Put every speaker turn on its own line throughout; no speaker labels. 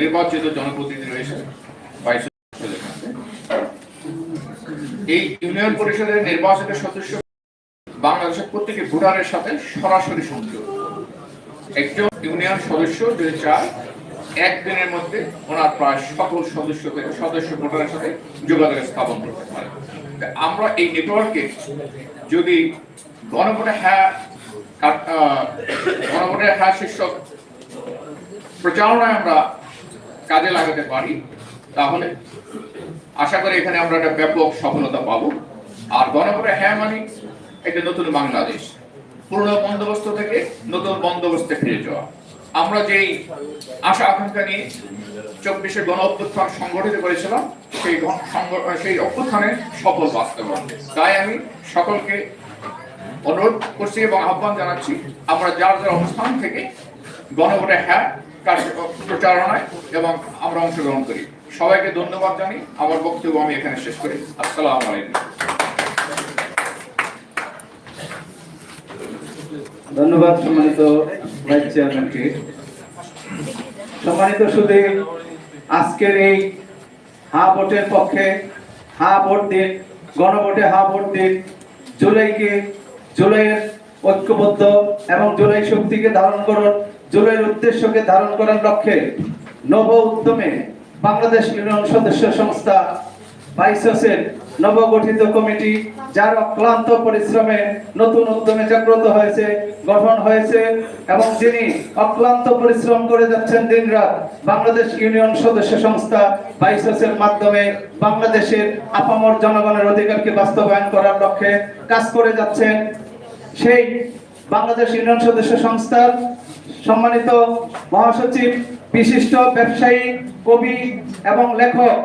নির্বাচিত জনপ্রতিনিধি রয়েছে বাইশ এই ইউনিয়ন পরিষদের নির্বাচিত সদস্য বাংলাদেশের প্রত্যেকে ভোটারের সাথে সরাসরি সংযোগ। একজন ইউনিয়ন সদস্য যদি চায়, একদিনের মধ্যে ওনার প্রায় সকল সদস্য সদস্য ভোটারের সাথে যোগাযোগ স্থাপন করতে পারে। আমরা এই নেটওয়ার্কে যদি গণভোটে হ্যাঁ গণভোটে হ্যাঁ শীর্ষক প্রচারণায় আমরা কাজে লাগাতে পারি, তাহলে আশা করি এখানে আমরা একটা ব্যাপক সফলতা পাবো। আর গণভোটে হ্যাঁ মানে একটা নতুন বাংলাদেশ। পুরনো বন্দোবস্ত থেকে নতুন বন্দোবস্তে ফিরে যাওয়া। আমরা যেই আশা আকাঙ্ক্ষা নিয়ে চব্বিশে গণ অভ্যুত্থান সংগঠিত করেছিলাম, সেই সেই অভ্যুত্থানের সফল বাস্তবায়ন। তাই আমি সকলকে অনুরোধ করছি এবং আহ্বান জানাচ্ছি, আমরা যার যার অবস্থান থেকে গণভোটে হ্যাঁ প্রচারণায় এবং আমরা অংশগ্রহণ করি। সবাইকে ধন্যবাদ জানি আমার বক্তব্য আমি এখানে শেষ করি। আসসালামু আলাইকুম।
ধন্যবাদ সম্মানিত ভাইস চেয়ারম্যানকে। সম্মানিত সুদী আজকের এই হা ভোটের পক্ষে হা ভোট দিন, গণভোটে হা ভোট দিন, জুলাইকে, জুলাইয়ের ঐক্যবদ্ধ এবং জুলাই শক্তিকে ধারণ করুন। জুলাইয়ের উদ্দেশ্যকে ধারণ করার লক্ষ্যে নব উদ্যমে বাংলাদেশ ইউনিয়ন সদস্য সংস্থা বাইসের নবগঠিত কমিটি, যার অক্লান্ত পরিশ্রমে নতুন উদ্যমে জাগ্রত হয়েছে, গঠন হয়েছে, এবং যিনি অক্লান্ত পরিশ্রম করে যাচ্ছেন দিনরাত বাংলাদেশ ইউনিয়ন সদস্য সংস্থা বাইসের মাধ্যমে বাংলাদেশের আপামর জনগণের অধিকারকে বাস্তবায়ন করার লক্ষ্যে কাজ করে যাচ্ছেন। সেই বাংলাদেশ ইউনিয়ন সদস্য সংস্থার সম্মানিত মহাসচিব, বিশিষ্ট ব্যবসায়ী, কবি এবং লেখক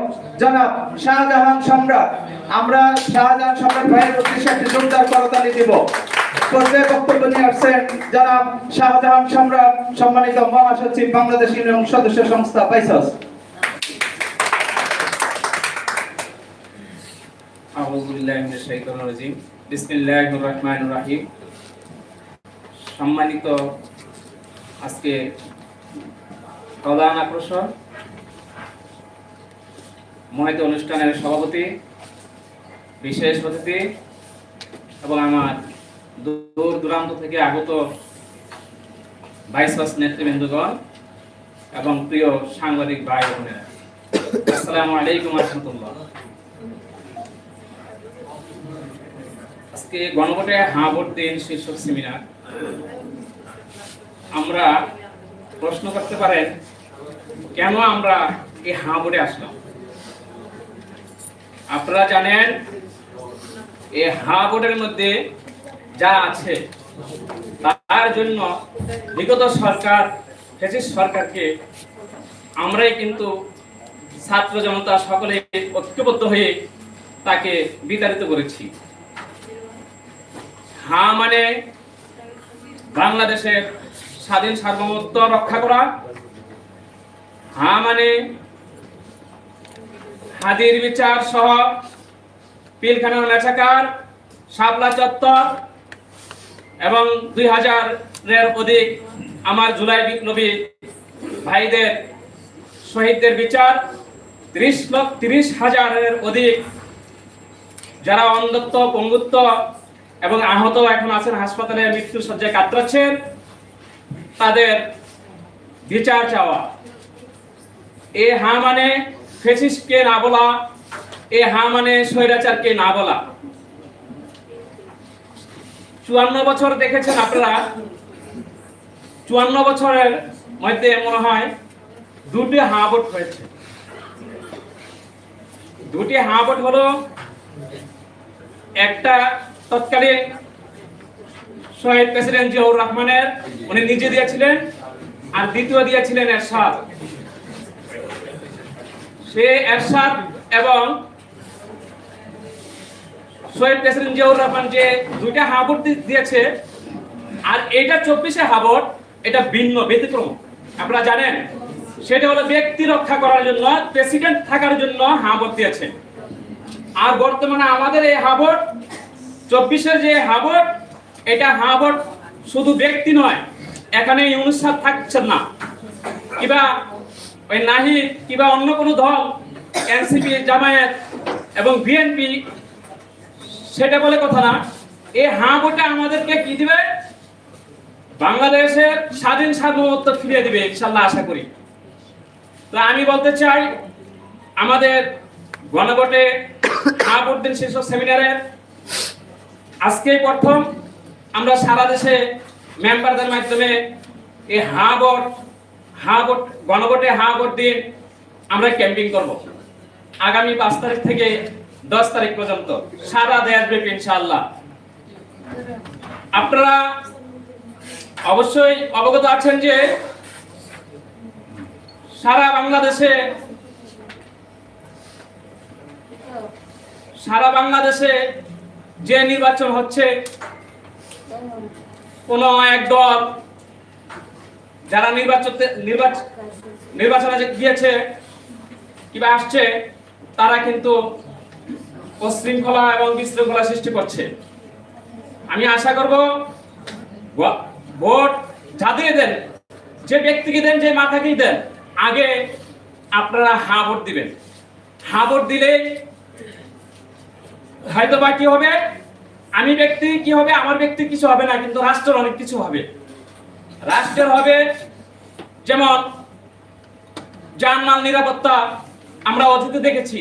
জনাব শাহজাহান সম্রাট। আমরা শাহজাহান সম্রাট ভাইয়ের উদ্দেশ্যে একটি জোরদার করতালি দিব। পর্যায়ে বক্তব্য নিয়ে আসছেন জনাব শাহজাহান সম্রাট, সম্মানিত মহাসচিব, বাংলাদেশ ইউনিয়ন সদস্য সংস্থা
রহিম। সম্মানিত আজকে প্রধান আকর্ষণ মহিত অনুষ্ঠানের সভাপতি, বিশেষ অতিথি এবং আমার দূর দূরান্ত থেকে আগত ভাইস নেতৃবৃন্দগণ এবং প্রিয় সাংবাদিক ভাই বোনেরা। আসসালামু আলাইকুম রহমতুল্লাহ। আজকে গণভোটে হাঁ ভোট দিন শীর্ষক সেমিনার। আমরা প্রশ্ন করতে পারেন, কেন আমরা এই হাঁ ভোটে আসলাম? আপনারা জানেন, এই হাঁ ভোটের মধ্যে যা আছে, তার জন্য বিগত সরকার ফেসিস সরকারকে আমরাই কিন্তু ছাত্র জনতা সকলে ঐক্যবদ্ধ হয়ে তাকে বিতাড়িত করেছি। হা মানে বাংলাদেশের স্বাধীন সার্বভৌমত্ব রক্ষা করা। হা মানে হাজির বিচার সহ পিলখানার মেছাকার শাপলা চত্বর এবং দুই হাজারের অধিক আমার জুলাই বিপ্লবী ভাইদের শহীদদের বিচার, ত্রিশ লক্ষ তিরিশ হাজারের অধিক যারা অন্ধত্ব, পঙ্গুত্ব এবং আহত এখন আছেন হাসপাতালে মৃত্যুর সজ্জায় কাতরাচ্ছেন। তাদের বিচার চাওয়া। এ হা মানে ফেসিসকে না বলা, এ হা মানে স্বৈরাচারকে না বলা। চুয়ান্ন বছর দেখেছেন আপনারা? চুয়ান্ন বছরের মধ্যে মনে হয় দুটি হা ভোট হয়েছে। দুটি হা ভোট হলো একটা তৎকালীন শহীদ প্রেসিডেন্ট জিয়াউর রহমানের উনি নিজে দিয়েছিলেন আর দ্বিতীয় দিয়েছিলেন এরশাদ। সে এরশাদ এবং শহীদ প্রেসিডেন্ট জিয়াউর রহমান যে দুইটা হাবট দিয়েছে আর এটা চব্বিশে হাবট এটা ভিন্ন ব্যতিক্রম। আপনারা জানেন সেটা হলো ব্যক্তি রক্ষা করার জন্য প্রেসিডেন্ট থাকার জন্য হাবট দিয়েছে। আর বর্তমানে আমাদের এই হাবট চব্বিশের যে হাবট এটা হাবট শুধু ব্যক্তি নয়, এখানে ইউনুস সাহেব থাকছেন না। কিবা ওই নাহিদ কিংবা অন্য কোনো দল, এনসিপি, জামায়াত এবং বিএনপি, সেটা বলে কথা না। এই হাঁ আমাদেরকে কি দিবে? বাংলাদেশের স্বাধীন সার্বভৌমত্ব ফিরিয়ে দিবে, ইনশাল্লাহ আশা করি। তো আমি বলতে চাই, আমাদের গণভোটে হাঁ দিন শীর্ষ সেমিনারের আজকে প্রথম। আমরা সারা দেশে মেম্বারদের মাধ্যমে এই হাঁ ভোট হাঁ ভোট, গণভোটে হাঁ ভোট দিন আমরা ক্যাম্পিং করব। আগামী পাঁচ তারিখ থেকে দশ তারিখ পর্যন্ত সারা দেশব্যাপী ইনশাআল্লাহ। আপনারা অবশ্যই অবগত আছেন যে সারা বাংলাদেশে সারা বাংলাদেশে যে নির্বাচন হচ্ছে কোন এক দল যারা নির্বাচন নির্বাচন গিয়েছে, কিংবা আসছে, তারা কিন্তু উশৃঙ্খলা এবং বিশৃঙ্খলা সৃষ্টি করছে। আমি আশা করব ভোট যাদের দেন, যে ব্যক্তিকে দেন, যে মাথাকেই দেন, আগে আপনারা হা ভোট দিবেন। হা ভোট দিলে হয়তো বা কি হবে? আমি ব্যক্তি, কি হবে? আমার ব্যক্তি কিছু হবে না, কিন্তু রাষ্ট্রের অনেক কিছু হবে। রাষ্ট্রের হবে যেমন জানমাল নিরাপত্তা, আমরা অতীতে দেখেছি।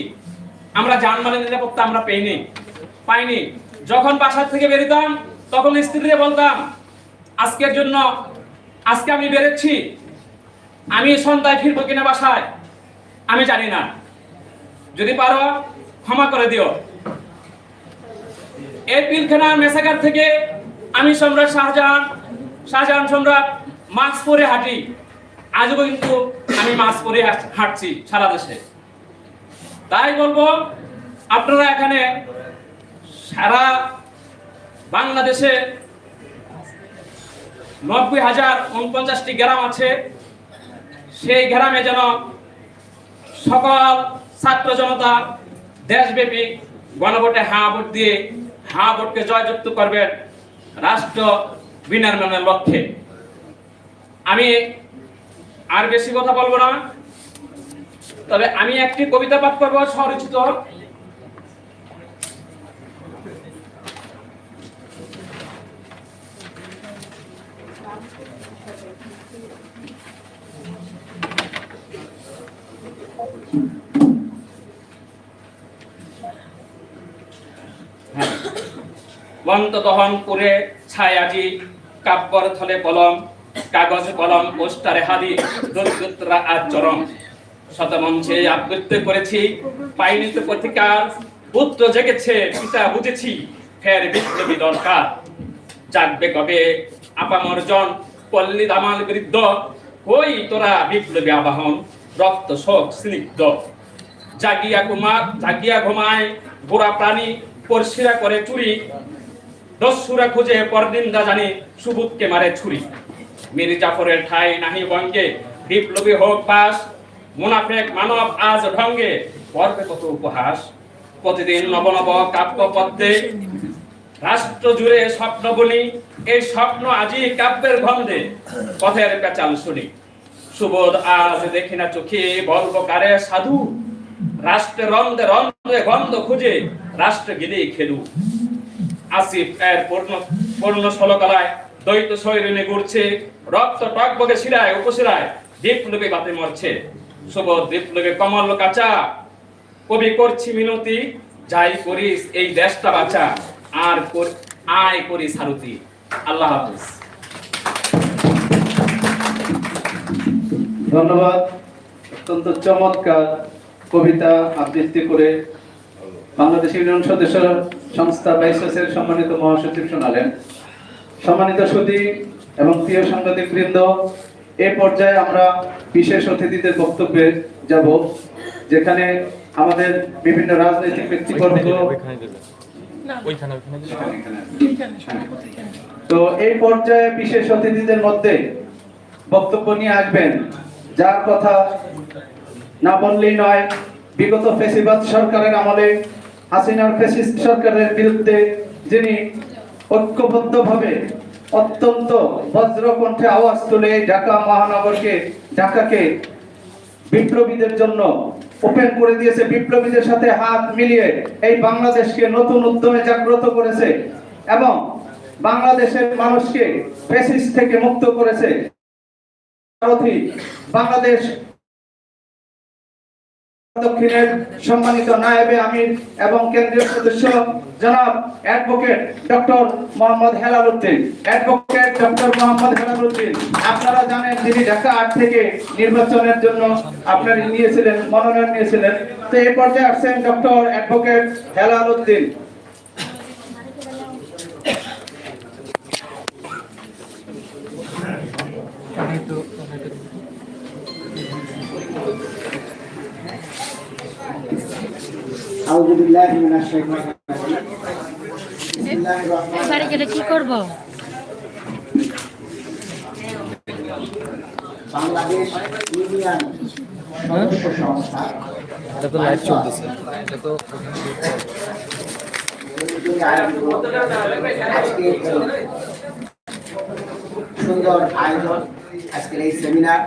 আমরা জানমালের নিরাপত্তা আমরা পেইনি, পাইনি। যখন বাসার থেকে বেরিতাম, তখন স্ত্রীকে বলতাম আজকের জন্য, আজকে আমি বেরোচ্ছি। আমি সন্ধ্যায় ফিরবো কিনা বাসায়? আমি জানি না। যদি পারো, ক্ষমা করে দিও। এই পিলখানার মেসাকার থেকে আমি সম্রাট শাহজাহান শাহজাহান সম্রাট মাস্ক পরে হাঁটি। আজও কিন্তু আমি মাস্ক পরে হাঁট- হাঁটছি সারা দেশে। তাই বলব, আপনারা এখানে সারা বাংলাদেশে নব্বই হাজার উনপঞ্চাশটি গ্রাম আছে। সেই গ্রামে যেন সকল ছাত্র জনতা দেশব্যাপী গণভোটে হাঁ ভোট দিয়ে হাঁ জয়যুক্ত করবেন রাষ্ট্র বিনির্মাণের লক্ষ্যে। আমি আর বেশি কথা বলব না। তবে আমি একটি কবিতা পাঠ করব, স্বরচিত। মন্ত দহন করে ছায়াজি কাব্যর থলে কলম কাগজ কলম পোস্টারে হাদি দরিদ্ররা আজ চরম। শতমঞ্চে আবৃত্তি করেছি, পাইনি তো প্রতিকার, পুত্র জেগেছে, পিতা বুঝেছি, ফের বিপ্লবী দরকার। জাগবে কবে আপামর জন, পল্লী দামাল বৃদ্ধ? কই তোরা বিপ্লবী আবাহন, রক্ত শোক স্নিগ্ধ। জাগিয়া কুমার জাগিয়া ঘুমায় গোড়া প্রাণী, পরশিরা করে চুরি। দস্যুরা খুঁজে পরদিনদা জানে মারে ছুরি। জাফরের ঠাই নাহি বঙ্গে বিপ্লবী হোক মুনাফেক মানব আজ ঢঙ্গে, পর্বে কত উপহাস? প্রতিদিন নব নব কাব্য পদ্মে রাষ্ট্র জুড়ে স্বপ্ন বলি এই স্বপ্ন আজই কাব্যের গন্ধে পথের পেঁচাল শুনি। সুবোধ আজ দেখি না চোখে বলব কারে সাধু? রাষ্ট্রে রন্ধে রন্ধে গন্ধ খুঁজে, রাষ্ট্র গিলেই খেলু। আসিফ এর পূর্ণ পূর্ণ ষোলকলায় দ্বৈত ঘুরছে। রক্ত টকবগে শিরায়, উপশিরায় বাতে মরছে। সুবোধ বিপ্লবী কমল কাঁচা। কবি করছি মিনতি, যাই করিস এই দেশটা বাঁচা, আর আয় করি আল্লাহ হাফিজ।
ধন্যবাদ। অত্যন্ত চমৎকার কবিতা আবৃত্তি করে বাংলাদেশ ইউনিয়ন সদস্য সংস্থা বাইসের সম্মানিত মহাসচিব শোনালেন। সম্মানিত সুদী এবং প্রিয় সাংবাদিক বৃন্দ এ পর্যায়ে আমরা বিশেষ অতিথিদের বক্তব্যে যাব যেখানে আমাদের বিভিন্ন রাজনৈতিক ব্যক্তিবর্গ তো এই পর্যায়ে বিশেষ অতিথিদের মধ্যে বক্তব্য নিয়ে আসবেন। যার কথা না বললেই নয় বিগত ফেসিবাদ সরকারের আমলে হাসিনার ফেসিস্ট সরকারের বিরুদ্ধে যিনি ঐক্যবদ্ধভাবে অত্যন্ত বজ্রকণ্ঠে আওয়াজ তুলে ঢাকা মহানগরকে, ঢাকাকে বিপ্লবীদের জন্য ওপেন করে দিয়েছে, বিপ্লবীদের সাথে হাত মিলিয়ে এই বাংলাদেশকে নতুন উদ্যমে জাগ্রত করেছে এবং বাংলাদেশের মানুষকে ফেসিস থেকে মুক্ত করেছে। বাংলাদেশ দক্ষিণের সম্মানিত নায়েবে আমির এবং কেন্দ্রীয় সদস্য জনাব advocate doctor Mohammad advocate doctor Mohammad আপনারা জানেন তিনি ঢাকা আট থেকে নির্বাচনের জন্য আপনারা নিয়েছিলেন, মনোনয়ন নিয়েছিলেন। তো এ পর্যায়ে আসছেন ডক্টর অ্যাডভোকেট হেলাল উদ্দিন।
আউযু বিল্লাহি মিনাশ শাইতানির রাজিম। বিসমিল্লাহির রহমানির
রহিম এবারে কি করব
বাংলাদেশ ইউনিয়ন সংস্থা সুন্দর আয়োজন, আজকের এই সেমিনার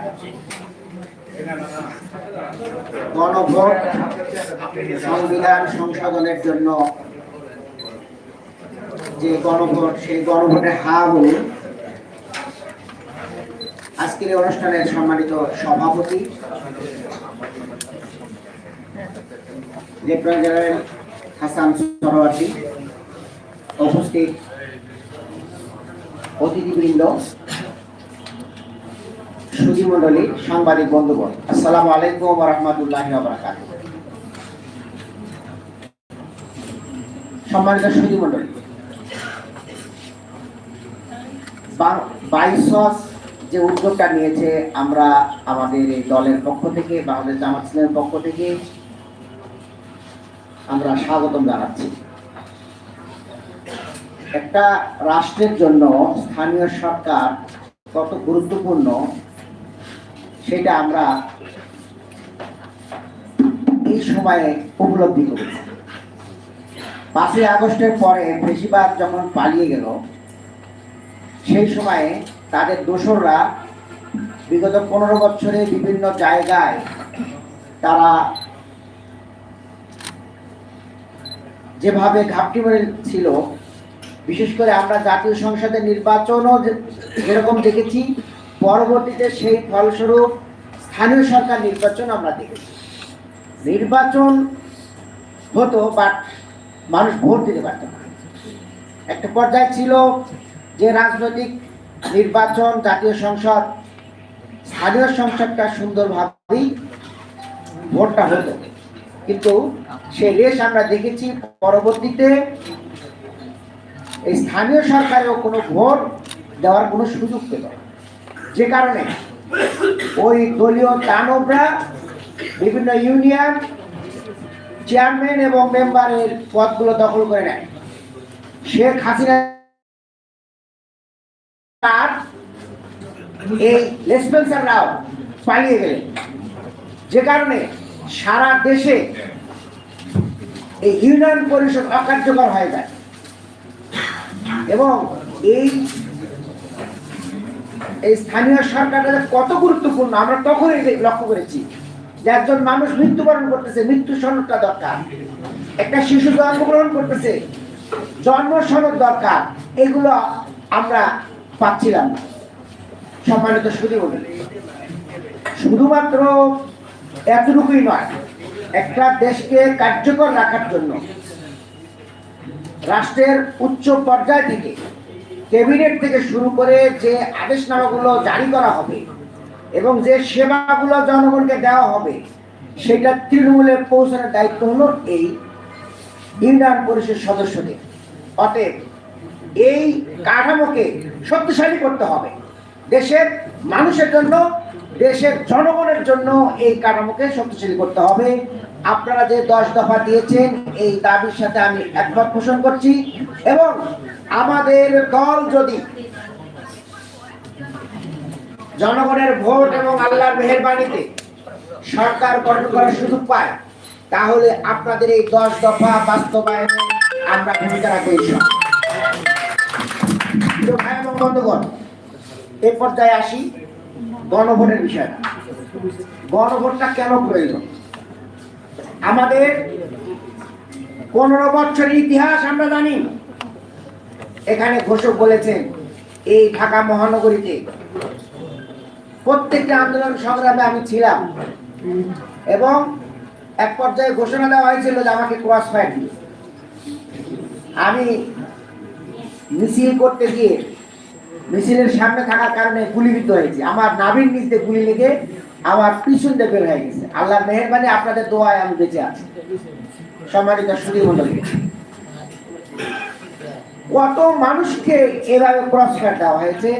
গণভোট সংবিধান সংশোধনের জন্য যে গণভোট, সেই গণভোটের হা বলুন আজকের অনুষ্ঠানের সম্মানিত সভাপতি হাসান সরোয়ার্দী উপস্থিত অতিথিবৃন্দ সুধীমণ্ডলী সাংবাদিক বন্ধুগণ, আসসালামু আলাইকুম রহমতুল্লাহ বারাকাত সম্মানিত সুধীমণ্ডলী বাইসস যে উদ্যোগটা নিয়েছে আমরা আমাদের এই দলের পক্ষ থেকে, বাংলাদেশ জামাত ইসলামের পক্ষ থেকে, আমরা স্বাগতম জানাচ্ছি। একটা রাষ্ট্রের জন্য স্থানীয় সরকার কত গুরুত্বপূর্ণ সেটা আমরা এই সময়ে উপলব্ধি করেছি। পাঁচই আগস্টের পরে বেশিরভাগ যখন পালিয়ে গেল, সেই সময়ে তাদের দোসররা বিগত পনেরো বছরে বিভিন্ন জায়গায় তারা যেভাবে ঘাপটি ছিল বিশেষ করে আমরা জাতীয় সংসদের নির্বাচনও যেরকম দেখেছি পরবর্তীতে সেই ফলস্বরূপ স্থানীয় সরকার নির্বাচন আমরা দেখেছি। নির্বাচন হতো বাট মানুষ ভোট দিতে পারত না। একটা পর্যায়ে ছিল যে রাজনৈতিক নির্বাচন, জাতীয় সংসদ, স্থানীয় সংসদটা সুন্দরভাবেই ভোটটা হতো। কিন্তু সে রেশ আমরা দেখেছি পরবর্তীতে এই স্থানীয় সরকারেও কোনো ভোট দেওয়ার কোনো সুযোগ পেল না। যে কারণে ওই দলীয় দানবরা বিভিন্ন ইউনিয়ন চেয়ারম্যান এবং মেম্বারের পদগুলো দখল করে নেয়। শেখ হাসিনা তার এই লেসপেন্সাররাও পালিয়ে গেলেন। যে কারণে সারা দেশে এই ইউনিয়ন পরিষদ অকার্যকর হয়ে যায়। এবং এই এই স্থানীয় সরকারটা কত গুরুত্বপূর্ণ, আমরা তখন লক্ষ্য করেছি যে একজন মানুষ মৃত্যুবরণ করতেছে, মৃত্যু সনদটা দরকার। একটা শিশু জন্মগ্রহণ করতেছে, জন্ম সনদ দরকার, এগুলো আমরা পাচ্ছিলাম না। সম্মানিত শুধু শুধুমাত্র এতটুকুই নয়, একটা দেশকে কার্যকর রাখার জন্য, রাষ্ট্রের উচ্চ পর্যায় থেকে ক্যাবিনেট থেকে শুরু করে যে আদেশনামাগুলো জারি করা হবে এবং যে সেবাগুলো জনগণকে দেওয়া হবে, সেটা তৃণমূলে পৌঁছানোর দায়িত্ব হলো এই ইউনিয়ন পরিষদ সদস্যদের। অতএব এই কাঠামোকে শক্তিশালী করতে হবে। দেশের মানুষের জন্য, দেশের জনগণের জন্য এই কাঠামোকে শক্তিশালী করতে হবে। আপনারা যে দশ দফা দিয়েছেন, এই দাবির সাথে আমি একমত পোষণ করছি এবং আমাদের দল যদি জনগণের ভোট এবং আল্লাহর মেহেরবানিতে সরকার গঠন করার সুযোগ পায়, তাহলে আপনাদের এই দশ দফা বাস্তবায়নে আমরা ভূমিকা রাখব ভাই এবং বন্ধুগণ, এ পর্যায়ে আসি গণভোটের বিষয়টা গণভোটটা কেন প্রয়োজন? আমাদের পনেরো বছরের ইতিহাস আমরা জানি। এখানে ঘোষক বলেছেন, এই ঢাকা মহানগরীতে প্রত্যেকটা আন্দোলন সংগ্রামে আমি ছিলাম। এবং এক পর্যায়ে ঘোষণা দেওয়া হয়েছিল যে আমাকে ক্রস ফায়ার আমি মিছিল করতে গিয়ে, মিছিলের সামনে থাকার কারণে গুলিবিদ্ধ হয়েছি। আমার নাভির নিচ গুলি লেগে আমার পিছন দিয়ে বের হয়ে গেছে। আল্লাহ মেহরবানি, আপনাদের দোয়ায় আমি বেঁচে আছি। সম্মানিত সুদী মন্ডলী কত মানুষকে এভাবে পুরস্কার দেওয়া হয়েছে?